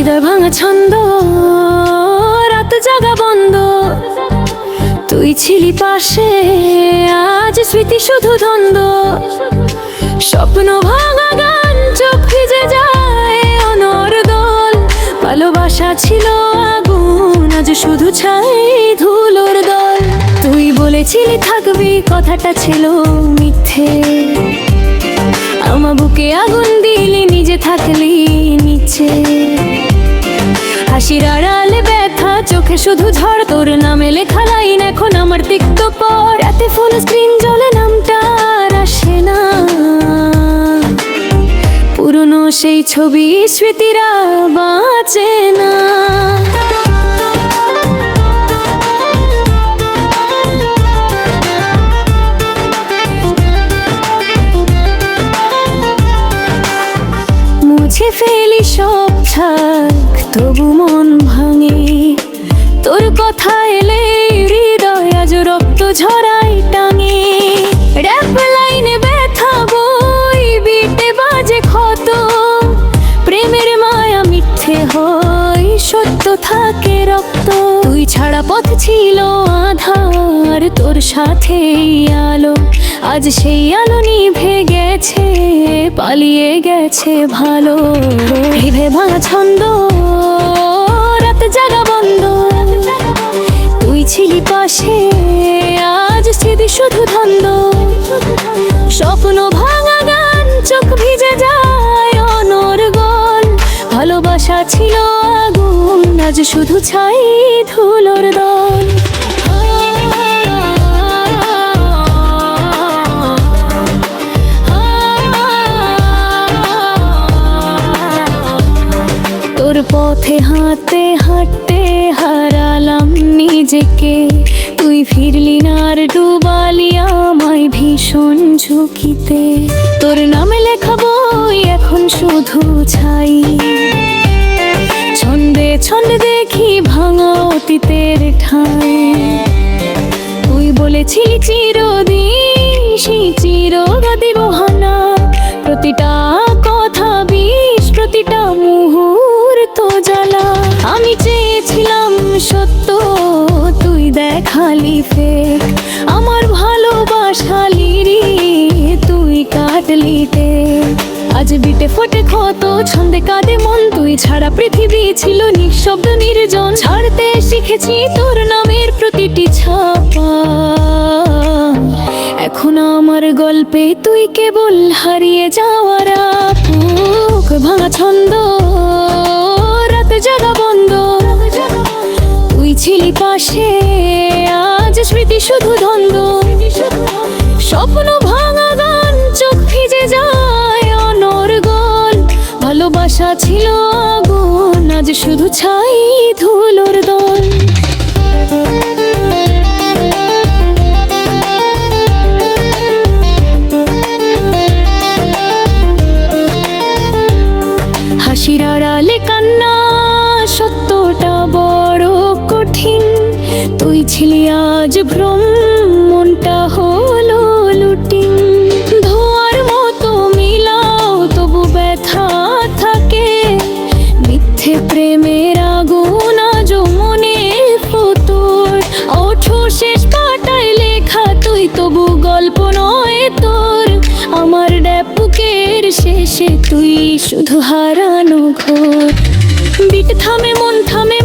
হৃদয় ভাঙা ছন্দ, রাত জাগা বন্ধ। তুই ছিলি পাশে, আজ স্মৃতি শুধু ধন্দ। স্বপ্ন ভাঙা গান, চোখ ভিজে যায় অনর দল। ভালোবাসা ছিল আগুন, আজ শুধু ছাই ধুলোর দল। তুই বলেছিলি থাকবি, কথাটা ছিল মিথ্যে। আমার বুকে আগুন দিলি, নিজে থাকলি নিচে। হাসির আড়ালে ব্যথা, চোখে শুধু ঝড়, তোর নামে লেখা লাইন এখন আমার তিক্ত পর এতে ফোন স্ক্রিন জলে নামটা আর আসে না। পুরনো সেই ছবি স্মৃতিরা বাঁচে না। মুছে ফেলি সব থাক তবু মন ভাঙে। তোর কথা এলে হৃদয় আজ রক্ত ঝরাই টাঙে। র্যাপ লাইনে ব্যথা বই, বিটে বাজে ক্ষত। প্রেমের মায়া মিথ্যে হয়। সত্য থাকে রক্ত। তুই ছাড়া পথ ছিল আধার, তোর সাথেই আলো। আজ সেই আলো নিভে গেছে, পালিয়ে গেছে ভালো। ভেবে ভাঙা ছন্দ, রাত জাগা বন্ধ। তুই ছিলি পাশে, আজ স্মৃতি শুধু ধন্দ। স্বপ্ন ভাঙা গান, চোখ ভিজে যায় অনর গল ভালোবাসা ছিল আজ শুধু ছাই ধুলোর দল। তোর পথে হাতে হাঁটতে হারালাম নিজেকে। তুই ফিরলি না আর ডুবালি আমায় ভীষণ ঝুঁকিতে। তোর নামে লেখা বই এখন শুধু ছাই। ছন্দে দেখি ভাঙা অতীতের ঠাই। তুই বলেছিলি চিরদিন সেই চিরগতি বহানা প্রতিটা কথা বিষ, প্রতিটা মুহূর্ত জ্বালা। আমি চেয়েছিলাম সত্য, তুই দেখালি ফেক আমার ভালোবাসা লিরি তুই কাটলি টেক। আজ বিটে ফোটে ক্ষত, ছন্দে কাঁদে মন, তুই ছাড়া পৃথিবী ছিল নিঃশব্দ নির্জন। ছাড়তে শিখেছি তোর নামের প্রতিটি ছাপা। এখন আমার গল্পে তুই কেবল হারিয়ে যাওয়ার বুক ভাঙা ছন্দ। রাতে জাগা বন্ধ। তুই ছিলি পাশে ছিল আগুন, আজ শুধু ছাই ধুলোর দল। হাসির আড়ালে কান্না সত্যটা বড় কঠিন। তুই ছিলি আজ ভ্রম গল্প নয় তোর আমার ড্যাপুকের শেষে তুই শুধু হারানো ঘোর। বিট থামে মন থামে